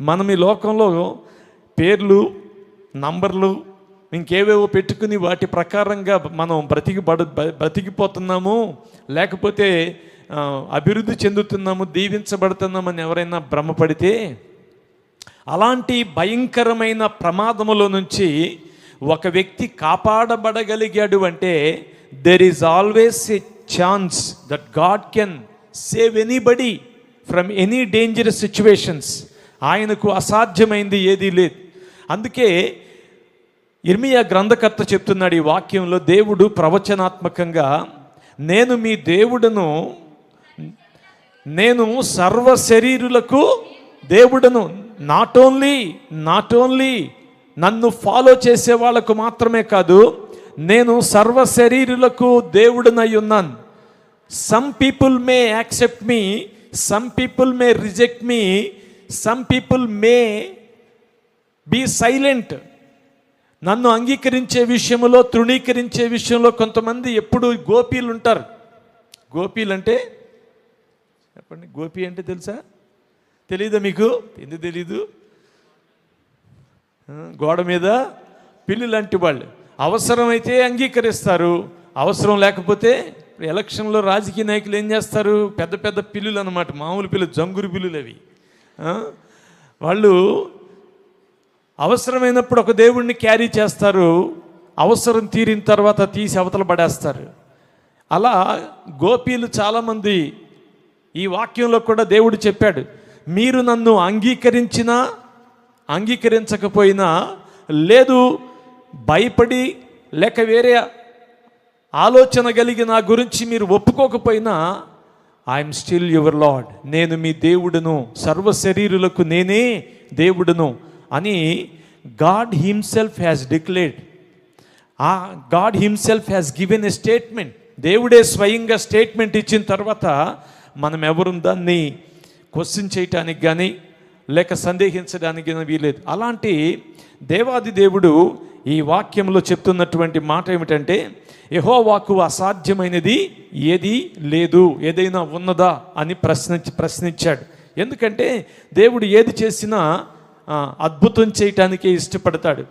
మనం ఈ లోకంలో పేర్లు నంబర్లు ఇంకేవేవో పెట్టుకుని వాటి ప్రకారంగా మనం బ్రతికి బడ బ్రతికిపోతున్నాము లేకపోతే అభివృద్ధి చెందుతున్నాము దీవించబడుతున్నామని ఎవరైనా భ్రమపడితే అలాంటి భయంకరమైన ప్రమాదములో నుంచి ఒక వ్యక్తి కాపాడబడగలిగాడు అంటే there is always a chance that God can save anybody from any dangerous situations ఆయనకు అసాధ్యమైంది ఏదీ లేదు. అందుకే ఇర్మియా గ్రంథకర్త చెప్తున్నాడు ఈ వాక్యంలో దేవుడు ప్రవచనాత్మకంగా నేను మీ దేవుడను నేను సర్వ శరీరులకు దేవుడను. నాట్ ఓన్లీ నాట్ ఓన్లీ నన్ను ఫాలో చేసే వాళ్ళకు మాత్రమే కాదు నేను సర్వ శరీరులకు దేవుడనై ఉన్నాను. Some people may accept me some people may reject me some people may be silent నన్ను అంగీకరించే విషయంలో తృణీకరించే విషయంలో కొంతమంది ఎప్పుడు గోపీలు ఉంటారు గోపీలు అంటే చెప్పండి గోపి అంటే తెలుసా? తెలీదా మీకు? ఎందుకు తెలీదు? గోడ మీద పిల్లి లాంటి వాళ్ళు. అవసరమైతే అంగీకరిస్తారు. అవసరం లేకపోతే ఎలక్షన్లో రాజకీయ నాయకులు ఏం చేస్తారు? పెద్ద పెద్ద పిల్లులు అనమాట మామూలు పిల్లలు జంగురు పిల్లులు అవి. వాళ్ళు అవసరమైనప్పుడు ఒక దేవుణ్ణి క్యారీ చేస్తారు అవసరం తీరిన తర్వాత తీసి అవతల పడేస్తారు. అలా గోపీలు చాలామంది ఈ వాక్యంలో కూడా దేవుడు చెప్పాడు మీరు నన్ను అంగీకరించినా అంగీకరించకపోయినా లేదు భయపడి లేక వేరే ఆలోచన కలిగి నా గురించి మీరు ఒప్పుకోకపోయినా I am still your lord నేను మీ దేవుడును సర్వ శరీరులకు నేనే దేవుడును అని గాడ్ హిమ్సెల్ఫ్ హ్యాస్ డిక్లేర్డ్ ఆ God himself has given a statement దేవుడే స్వయంగా స్టేట్మెంట్ ఇచ్చిన తర్వాత మనం ఎవరు దాన్ని క్వశ్చన్ చేయటానికి కానీ లేక సందేహించడానికి కానీ వీలేదు అలాంటి దేవాది దేవుడు ఈ వాక్యంలో చెప్తున్నటువంటి మాట ఏమిటంటే యెహోవాకు అసాధ్యమైనది ఏది లేదు ఏదైనా ఉన్నదా అని ప్రశ్నించి ప్రశ్నించాడు. ఎందుకంటే దేవుడు ఏది చేసినా అద్భుతం చేయటానికే ఇష్టపడతాడు.